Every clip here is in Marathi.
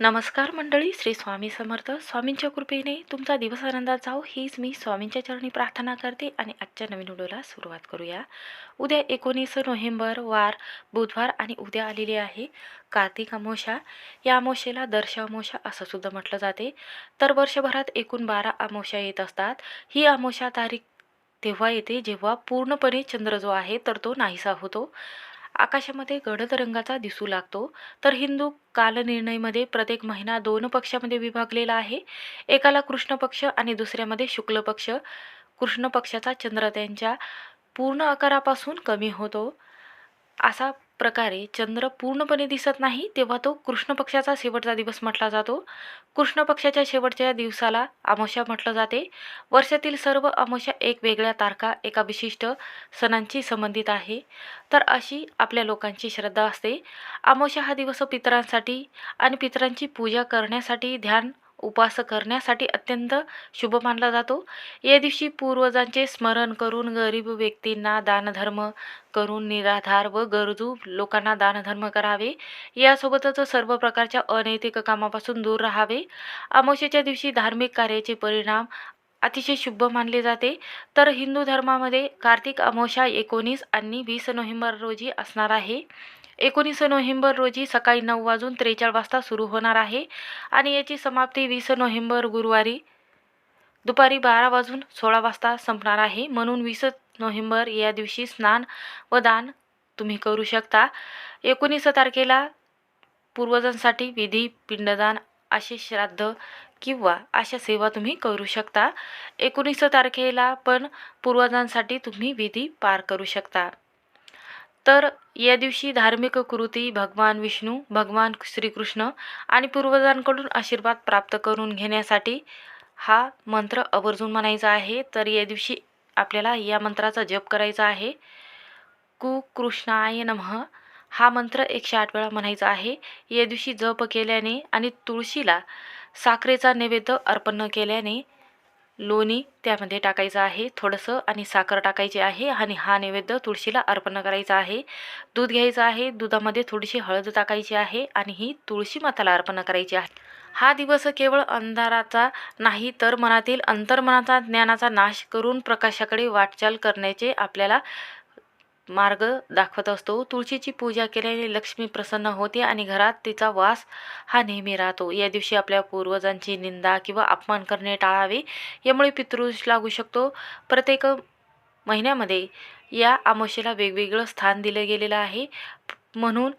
नमस्कार मंडळी श्री स्वामी समर्थ. स्वामींच्या कृपेने तुमचा दिवस आनंदात जाओ हीच मी स्वामींच्या चरणी प्रार्थना करते आणि आजच्या नवीन व्हिडिओला सुरुवात करूया. उद्या एकोणीस नोव्हेंबर वार बुधवार आणि उद्या आलेली आहे कार्तिक अमोशा या अमोशेला दर्श अमोशा असं सुद्धा म्हटलं जाते. तर वर्षभरात एकूण बारा अमोशा येत असतात. ही अमोशा तारीख तेव्हा येते जेव्हा पूर्णपणे चंद्र जो आहे तर तो नाहीसा होतो. आकाशामध्ये गडद रंगाचा दिसू लागतो. तर हिंदू कालनिर्णयमध्ये प्रत्येक महिना दोन पक्षामध्ये विभागलेला आहे. एकाला कृष्ण पक्ष आणि दुसऱ्यामध्ये शुक्ल पक्ष. कृष्ण पक्षाचा चंद्र त्यांच्या पूर्ण आकारापासून कमी होतो. असा प्रकारे चंद्र पूर्णपणे दिसत नाही तेव्हा तो कृष्ण पक्षाचा शेवटचा दिवस म्हटला जातो. कृष्ण पक्षाच्या शेवटच्या दिवसाला अमावस्या म्हटलं जाते. वर्षातील सर्व अमावस्या एक वेगळ्या तारखा एका विशिष्ट सणांची संबंधित आहे. तर अशी आपल्या लोकांची श्रद्धा असते. अमावस्या हा दिवस पितरांसाठी आणि पितरांची पूजा करण्यासाठी ध्यान उपवास करण्यासाठी अत्यंत शुभ मानला जातो. या दिवशी पूर्वजांचे स्मरण करून गरीब व्यक्तींना दानधर्म करून निराधार व गरजू लोकांना दानधर्म करावे. यासोबतच सर्व प्रकारच्या अनैतिक कामापासून दूर राहावे. अमावस्येच्या दिवशी धार्मिक कार्याचे परिणाम अतिशय शुभ मानले जाते. तर हिंदू धर्मामध्ये कार्तिक अमावस्या एकोणीस आणि वीस नोव्हेंबर रोजी असणार आहे. एकोणीस नोव्हेंबर रोजी सकाळी नऊ वाजून त्रेचाळीस वाजता सुरू होणार आहे आणि याची समाप्ती वीस नोव्हेंबर गुरुवारी दुपारी बारा वाजून सोळा वाजता संपणार आहे. म्हणून वीस नोव्हेंबर या दिवशी स्नान व दान तुम्ही करू शकता. एकोणीस तारखेला पूर्वजांसाठी विधी पिंडदान असे श्राद्ध किंवा अशा सेवा तुम्ही करू शकता. एकोणीस तारखेला पण पूर्वजांसाठी तुम्ही विधी पार करू शकता. तर या दिवशी धार्मिक कृती भगवान विष्णू भगवान श्रीकृष्ण आणि पूर्वजांकडून आशीर्वाद प्राप्त करून घेण्यासाठी हा मंत्र आवर्जून म्हणायचा आहे. तर या दिवशी आपल्याला या मंत्राचा जप करायचा आहे. कुकृष्णाय नमः. हा मंत्र एकशे आठ वेळा म्हणायचा आहे. या दिवशी जप केल्याने आणि तुळशीला साखरेचा नैवेद्य अर्पण केल्याने लोणी त्यामध्ये टाकायचं आहे. थोडंसं आणि साखर टाकायची आहे आणि हा नैवेद्य तुळशीला अर्पण करायचा आहे. दूध घ्यायचं आहे. दुधामध्ये थोडीशी हळद टाकायची आहे आणि ही तुळशी माताला अर्पण करायची आहे. हा दिवस केवळ अंधाराचा नाही तर मनातील अंतर्मनाचा ज्ञानाचा नाश करून प्रकाशाकडे वाटचाल करण्याचे आपल्याला मार्ग दाखवत असतो. तुळशीची पूजा केल्याने लक्ष्मी प्रसन्न होते आणि घरात तिचा वास हा नेहमी राहतो. या दिवशी आपल्या पूर्वजांची निंदा किंवा अपमान करणे टाळावे यामुळे पितृष लागू शकतो. प्रत्येक महिन्यामध्ये या अमावस्येला वेगवेगळं स्थान दिलं गेलेलं आहे. म्हणून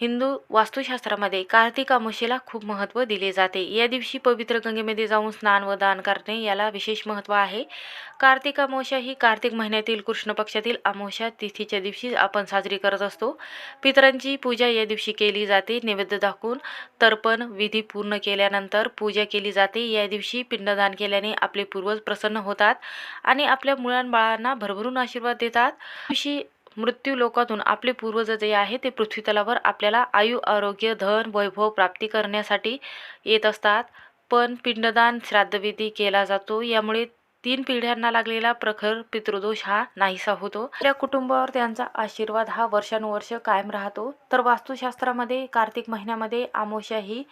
हिंदू वास्तुशास्त्रामध्ये कार्तिक अमावस्येला खूप महत्त्व दिले जाते. या दिवशी पवित्र गंगेमध्ये जाऊन स्नान व दान करणे याला विशेष महत्त्व आहे. कार्तिक अमावस्या ही कार्तिक महिन्यातील कृष्ण पक्षातील अमावस्या तिथीच्या दिवशी आपण साजरी करत असतो. पितरांची पूजा या दिवशी केली जाते. नैवेद्य दाखवून तर्पण विधी पूर्ण केल्यानंतर पूजा केली जाते. या दिवशी पिंडदान केल्याने आपले पूर्वज प्रसन्न होतात आणि आपल्या मुलांबाळांना भरभरून आशीर्वाद देतात. दिवशी मृत्यू लोकातून आपले पूर्वज जे आहे ते पृथ्वीतलावर आपल्याला आयु आरोग्य धन वैभव प्राप्ती करण्यासाठी येत असतात. पण पिंडदान श्राद्धविधी केला जातो. यामुळे तीन पिढ्यांना लागलेला प्रखर पितृदोष हा नाहीसा होतो. त्या कुटुंबावर त्यांचा आशीर्वाद हा वर्षानुवर्ष कायम राहतो. तर वास्तुशास्त्रामध्ये कार्तिक महिन्यामध्ये आमोशा ही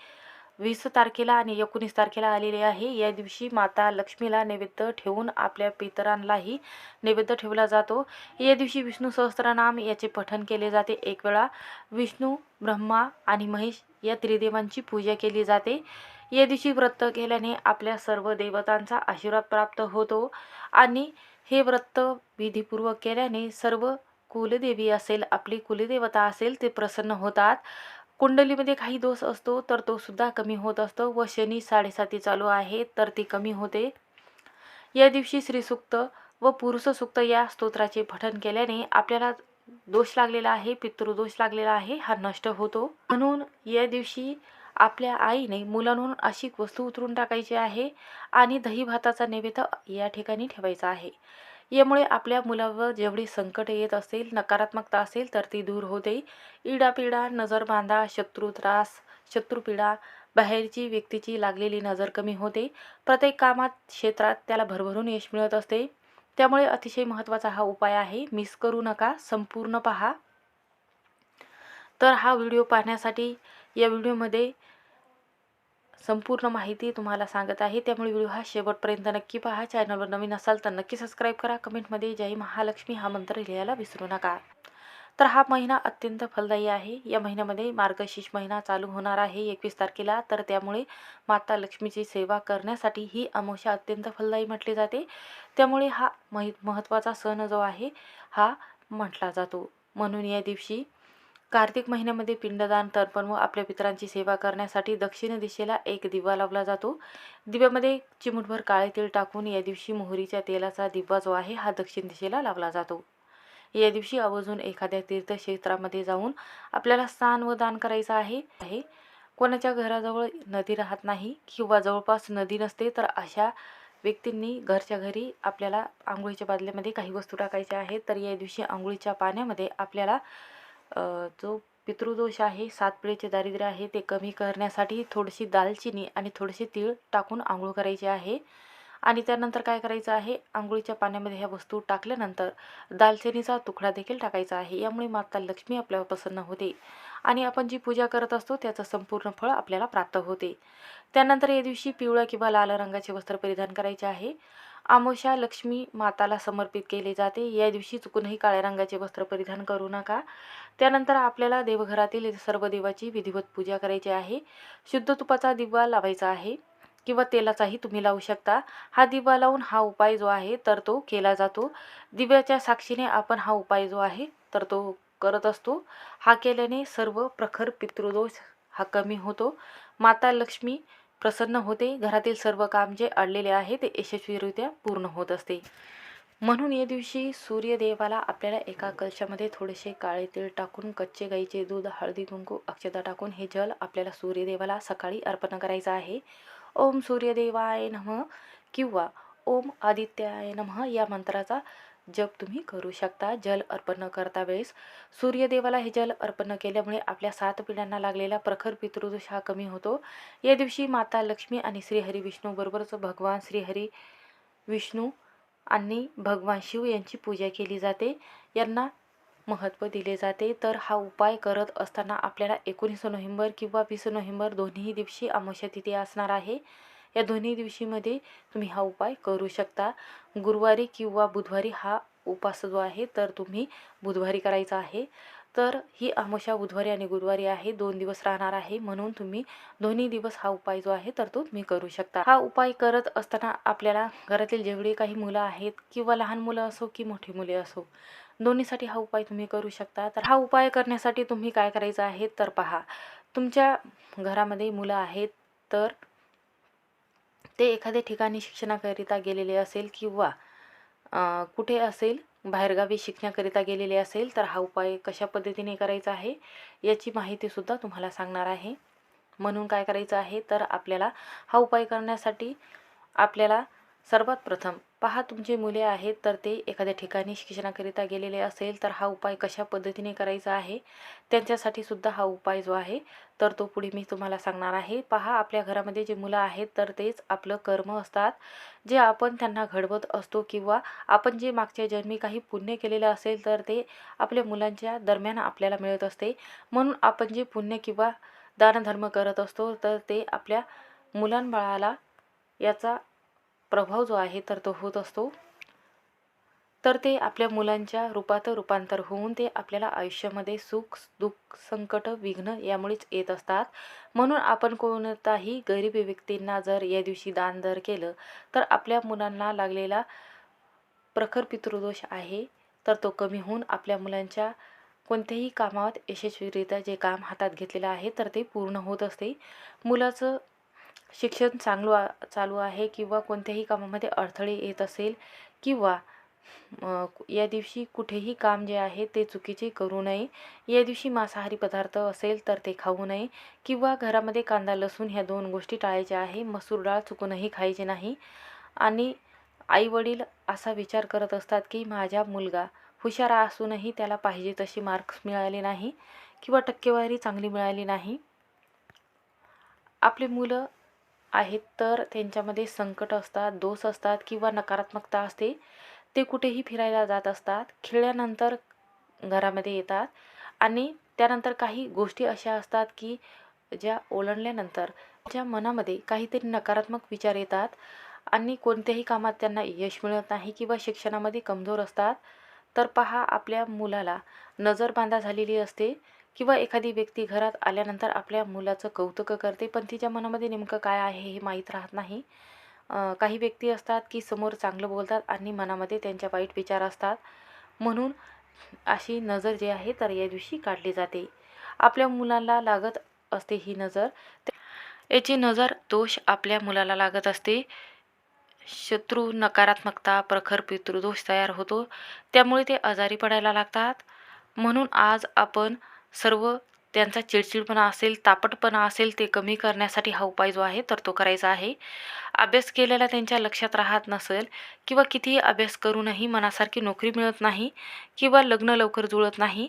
वीस तारखेला आणि एकोणीस तारखेला आलेली आहे. या दिवशी माता लक्ष्मीला नैवेद्य ठेवून आपल्या पितरांनाही नैवेद्य ठेवला जातो. या दिवशी विष्णू सहस्त्रनाम याचे पठण केले जाते. एक वेळा विष्णू ब्रह्मा आणि महेश या त्रिदेवांची पूजा केली जाते. या दिवशी व्रत केल्याने आपल्या सर्व देवतांचा आशीर्वाद प्राप्त होतो आणि हे व्रत विधीपूर्वक केल्याने सर्व कुलदेवी असेल आपली कुलदेवता असेल ते प्रसन्न होतात. कुंडलीमध्ये काही दोष असतो तर तो सुद्धा कमी होत असतो व शनी साडेसाती चालू आहे तर ती कमी होते. या दिवशी श्रीसुक्त व पुरुषसुक्त या स्तोत्राचे पठण केल्याने आपल्याला दोष लागलेला आहे पितृदोष लागलेला आहे हा नष्ट होतो. म्हणून या दिवशी आपल्या आईने मुलांहून अशी वस्तू उतरून टाकायची आहे आणि दही भाताचा नैवेद्य या ठिकाणी ठेवायचा आहे. यामुळे आपल्या मुलावर जेवढी संकट येत असेल नकारात्मकता असेल तर ती दूर होते. इडापिडा नजर बांधा शत्रू त्रास शत्रुपीडा बाहेरची व्यक्तीची लागलेली नजर कमी होते. प्रत्येक कामात क्षेत्रात त्याला भरभरून यश मिळत असते. त्यामुळे अतिशय महत्त्वाचा हा उपाय आहे. मिस करू नका. संपूर्ण पहा. तर हा व्हिडिओ पाहण्यासाठी या व्हिडिओमध्ये संपूर्ण माहिती तुम्हाला सांगत आहे. त्यामुळे व्हिडिओ हा शेवटपर्यंत नक्की पहा. चॅनलवर नवीन असाल तर नक्की सबस्क्राईब करा. कमेंटमध्ये जय महालक्ष्मी हा मंत्र लिहायला विसरू नका. तर हा महिना अत्यंत फलदायी आहे. या महिन्यामध्ये मार्गशीर्ष महिना चालू होणार आहे एकवीस तारखेला. तर त्यामुळे माता लक्ष्मीची सेवा करण्यासाठी ही अमावस्या अत्यंत फलदायी म्हटली जाते. त्यामुळे हा महि महत्त्वाचा सण जो आहे हा म्हटला जातो. म्हणून या दिवशी कार्तिक महिन्यामध्ये पिंडदान तर्पण व आपल्या पितरांची सेवा करण्यासाठी दक्षिण दिशेला एक दिवा लावला जातो. दिव्यामध्ये चिमुटभर काळे तेल टाकून या दिवशी मोहरीच्या तेलाचा दिवा जो आहे हा दक्षिण दिशेला लावला जातो. या दिवशी आवर्जून एखाद्या तीर्थक्षेत्रामध्ये जाऊन आपल्याला स्नान व दान करायचं आहे आहे. कोणाच्या घराजवळ नदी राहत नाही किंवा जवळपास नदी नसते तर अशा व्यक्तींनी घरच्या घरी आपल्याला आंघोळीच्या बादल्यामध्ये काही वस्तू टाकायच्या आहेत तर या दिवशी आंघोळीच्या पाण्यामध्ये आपल्याला जो पितृदोष आहे सात पिढीचे दारिद्र्य आहे ते कमी करण्यासाठी थोडीशी दालचिनी आणि थोडेसे तीळ टाकून आंघोळ करायची आहे. आणि त्यानंतर काय करायचं आहे? आंघोळीच्या पाण्यामध्ये ह्या वस्तू टाकल्यानंतर दालचिनीचा तुकडा देखील टाकायचा आहे. यामुळे माता लक्ष्मी आपल्यावर प्रसन्न होते. आणि आपण जी पूजा करत असतो त्याचं संपूर्ण फळ आपल्याला प्राप्त होते. त्यानंतर या दिवशी पिवळ्या किंवा लाल रंगाचे वस्त्र परिधान करायचे आहे. आमोशा लक्ष्मी माताला समर्पित केले जाते. या दिवशी चुकूनही काळ्या रंगाचे वस्त्र परिधान करू नका. त्यानंतर आपल्याला देवघरातील सर्व देवाची विधिवत पूजा करायची आहे. शुद्ध तुपाचा दिवा लावायचा आहे किंवा तेलाचाही तुम्ही लावू शकता. हा दिवा लावून हा उपाय जो आहे तर तो केला जातो. दिव्याच्या साक्षीने आपण हा उपाय जो आहे तर तो करत असतो. हा केल्याने सर्व प्रखर पितृदोष हा कमी होतो. माता लक्ष्मी प्रसन्न होते. घरातील सर्व काम जे अडलेले आहे ते यशस्वीरित्या पूर्ण होत असते. म्हणून या दिवशी सूर्यदेवाला आपल्याला एका कलशामध्ये थोडेसे काळे तेल टाकून कच्चे गाईचे दूध हळदी कुंकू अक्षता टाकून हे जल आपल्याला सूर्यदेवाला सकाळी अर्पण करायचं आहे. ओम सूर्यदेवाय नम किंवा ओम आदित्याय नम या मंत्राचा जप तुम्ही करू शकता. जल अर्पण करता वेळेस सूर्यदेवाला हे जल अर्पण केल्यामुळे आपल्या सात पिढ्यांना लागलेला प्रखर पितृदोष हा कमी होतो. या दिवशी माता लक्ष्मी आणि श्रीहरी विष्णू बरोबरच भगवान श्रीहरी विष्णू आणि भगवान शिव यांची पूजा केली जाते. यांना महत्त्व दिले जाते. तर हा उपाय करत असताना आपल्याला एकोणीस नोव्हेंबर किंवा वीस नोव्हेंबर दोन्ही दिवशी अमावस्या तिथे असणार आहे. या दोन्ही दिवशीमध्ये तुम्ही हा उपाय करू शकता. गुरुवारी किंवा बुधवारी हा उपास जो आहे तर तुम्ही बुधवारी करायचा आहे. तर ही अमावस्या बुधवारी आणि गुरुवारी आहे. दोन दिवस राहणार आहे. म्हणून तुम्ही दोन्ही दिवस हा उपाय जो आहे तर तो तुम्ही करू शकता. हा उपाय करत असताना आपल्याला घरातील जेवढे काही मुलं आहेत किंवा लहान मुलं असो की मोठी मुले असो दोन्हीसाठी हा उपाय तुम्ही करू शकता. तर हा उपाय करण्यासाठी तुम्ही काय करायचं आहे तर पहा. तुमच्या घरामध्ये मुलं आहेत तर ते एखाद्या ठिकाणी शिक्षणाकरिता गेलेले असेल किंवा कुठे असेल बाहेरगावी शिकण्याकरिता गेलेले असेल तर हा उपाय कशा पद्धतीने करायचा आहे याची माहितीसुद्धा तुम्हाला सांगणार आहे. म्हणून काय करायचं आहे तर आपल्याला हा उपाय करण्यासाठी आपल्याला सर्वात प्रथम पहा तुमचे मुले आहेत तर ते एखाद्या ठिकाणी शिक्षणाकरिता गेलेले असेल तर हा उपाय कशा पद्धतीने करायचा आहे? त्यांच्यासाठी सुद्धा हा उपाय जो आहे तर तो पुढे मी तुम्हाला सांगणार आहे. पहा आपल्या घरामध्ये जे मुलं आहेत तर तेच आपलं कर्म असतात. जे आपण त्यांना घडवत असतो किंवा आपण जे मागच्या जन्मी काही पुण्य केलेलं असेल तर ते आपल्या मुलांच्या दरम्यान आपल्याला मिळत असते. म्हणून आपण जे पुण्य किंवा दानधर्म करत असतो तर ते आपल्या मुलांबाळाला याचा प्रभाव जो आहे तर तो होत असतो. तर ते आपल्या मुलांच्या रूपात रूपांतर होऊन ते आपल्याला आयुष्यामध्ये सुख दुःख संकट विघ्न यामुळेच येत असतात. म्हणून आपण कोणताही गरीब व्यक्तींना जर या दिवशी दान दर केलं तर आपल्या मुलांना लागलेला प्रखर पितृदोष आहे तर तो कमी होऊन आपल्या मुलांच्या कोणत्याही कामात यशस्वीरित्या जे काम हातात घेतलेलं आहे तर ते पूर्ण होत असते. मुलाचं शिक्षण चांगलं चालू आहे किंवा कोणत्याही कामामध्ये अडथळे येत असेल किंवा या दिवशी कुठेही काम जे आहे ते चुकीचे करू नये. या दिवशी मांसाहारी पदार्थ असेल तर ते खाऊ नये किंवा घरामध्ये कांदा लसूण ह्या दोन गोष्टी टाळायच्या आहे. मसूर डाळ चुकूनही खायचे नाही. आणि आईवडील असा विचार करत असतात की माझ्या मुलगा हुशार असूनही त्याला पाहिजे तशी मार्क्स मिळाले नाही किंवा टक्केवारी चांगली मिळाली नाही. आपले मुलं आहेत तर त्यांच्यामध्ये संकट असतात दोष असतात किंवा नकारात्मकता असते. ते कुठेही फिरायला जात असतात खेळल्यानंतर घरामध्ये येतात आणि त्यानंतर काही गोष्टी अशा असतात की ज्या ओलांडल्यानंतर ज्या मनामध्ये काहीतरी नकारात्मक विचार येतात आणि कोणत्याही कामात त्यांना यश मिळत नाही किंवा शिक्षणामध्ये कमजोर असतात. तर पहा आपल्या मुलाला नजरबांधा झालेली असते. किंवा एखादी व्यक्ती घरात आल्यानंतर आपल्या मुलाचं कौतुक करते पण तिच्या मनामध्ये नेमकं काय आहे हे माहीत राहत नाही. काही व्यक्ती असतात की समोर चांगलं बोलतात आणि मनामध्ये त्यांच्या वाईट विचार असतात. म्हणून अशी नजर जी आहे तर या दिवशी काढली जाते. आपल्या मुलाला लागत असते ही नजर. याची नजर दोष आपल्या मुलाला लागत असते. शत्रू नकारात्मकता प्रखर पितृदोष तयार होतो. त्यामुळे ते आजारी पडायला लागतात. म्हणून आज आपण सर्व त्यांचा चिडचिडपणा असेल तापटपणा असेल ते कमी करण्यासाठी हा उपाय जो आहे तर तो करायचा आहे. अभ्यास केलेला त्यांच्या लक्षात राहत नसेल किंवा कितीही अभ्यास करूनही मनासारखी नोकरी मिळत नाही किंवा लग्न लवकर जुळत नाही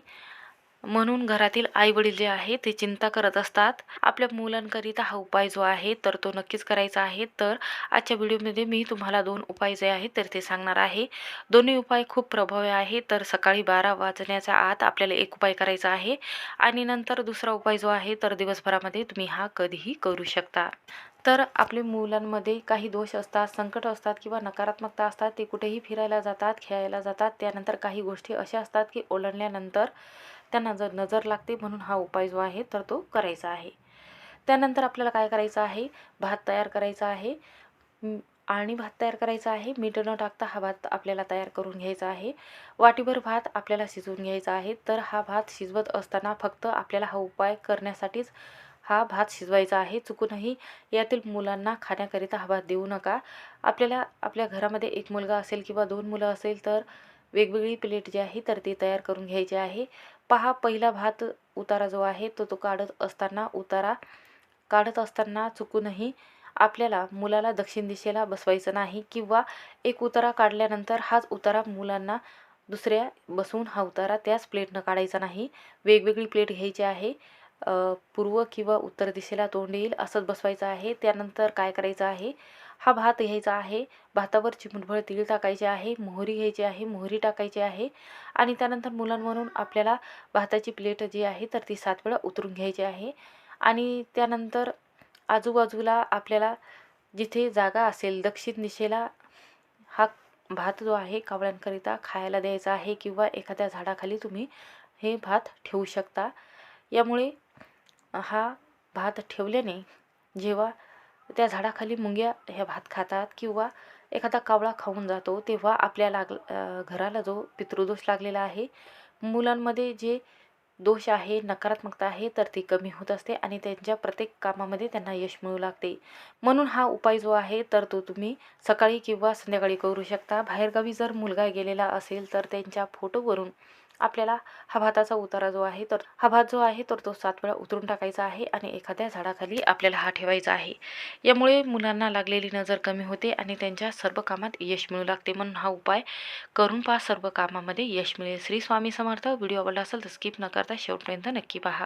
म्हणून घरातील आईवडील जे आहे ते चिंता करत असतात. आपल्या मुलांकरिता हा उपाय जो आहे तर तो नक्कीच करायचा आहे. तर आजच्या व्हिडिओमध्ये मी तुम्हाला दोन उपाय जे आहेत तर ते सांगणार आहे. दोन्ही उपाय खूप प्रभावी आहे तर सकाळी बारा वाजण्याच्या आत आपल्याला एक उपाय करायचा आहे. आणि नंतर दुसरा उपाय जो आहे तर दिवसभरामध्ये तुम्ही हा कधीही करू शकता. तर आपल्या मुलांमध्ये काही दोष असतात संकट असतात किंवा नकारात्मकता असतात ते कुठेही फिरायला जातात खेळायला जातात. त्यानंतर काही गोष्टी अशा असतात की ओलांडल्यानंतर त्यांना जर नजर लागते म्हणून हा उपाय जो आहे तर तो करायचा आहे. त्यानंतर आपल्याला काय करायचं आहे? भात तयार करायचा आहे. आणि भात तयार करायचा आहे. मीठ न टाकता हा भात आपल्याला तयार करून घ्यायचा आहे. वाटीभर भात आपल्याला शिजवून घ्यायचा आहे. तर हा भात शिजवत असताना फक्त आपल्याला हा उपाय करण्यासाठीच हा भात शिजवायचा आहे. चुकूनही यातील मुलांना खाण्याकरिता हा भात देऊ नका. आपल्याला आपल्या घरामध्ये एक मुलगा असेल किंवा दोन मुलं असेल तर वेगवेगळी प्लेट जी आहे तर ती तयार करून घ्यायची आहे. पहा पहिला भात उतारा जो आहे तो तो काढत असताना उतारा काढत असताना चुकूनही आपल्याला मुलाला दक्षिण दिशेला बसवायचं नाही किंवा एक उतारा काढल्यानंतर हाच उतारा मुलांना दुसऱ्या बसवून हा उतारा त्याच प्लेटनं काढायचा नाही. वेगवेगळी प्लेट घ्यायची आहे. पूर्व किंवा उत्तर दिशेला तोंड येईल असंच बसवायचं आहे. त्यानंतर काय करायचं आहे? हा भात घ्यायचा आहे. भातावर चिमूटभर तीळ टाकायचे आहे मोहरी घ्यायची आहे मोहरी टाकायची आहे आणि त्यानंतर मुलांवरून आपल्याला भाताची प्लेट जी आहे तर ती सात वेळा उतरून घ्यायची आहे आणि त्यानंतर आजूबाजूला आपल्याला जिथे जागा असेल दक्षिण दिशेला हा भात जो आहे कावळ्यांकरिता खायला द्यायचा आहे किंवा एखाद्या झाडाखाली तुम्ही हे भात ठेवू शकता. यामुळे हा भात ठेवल्याने जेव्हा त्या झाडाखाली मुंग्या ह्या भात खातात किंवा एखादा कावळा खाऊन जातो तेव्हा आपल्या लाग घराला जो पितृदोष लागलेला आहे मुलांमध्ये जे दोष आहे नकारात्मकता आहे तर ती कमी होत असते आणि त्यांच्या प्रत्येक कामामध्ये त्यांना यश मिळू लागते. म्हणून हा उपाय जो आहे तर तो तुम्ही सकाळी किंवा संध्याकाळी करू शकता. बाहेरगावी जर मुलगा गेलेला असेल तर त्यांच्या फोटोवरून आपल्याला हा भाताचा उतारा जो आहे तर हा भात जो आहे तर तो सात वेळा उतरून टाकायचा आहे आणि एखाद्या झाडाखाली आपल्याला हा ठेवायचा आहे. यामुळे मुलांना लागलेली नजर कमी होते आणि त्यांच्या सर्व कामात यश मिळू लागते म्हणून हा उपाय करून पहा. सर्व कामामध्ये यश मिळेल. श्री स्वामी समर्थ. व्हिडिओ आवडला असेल तर स्किप न करता शेवटपर्यंत नक्की पहा.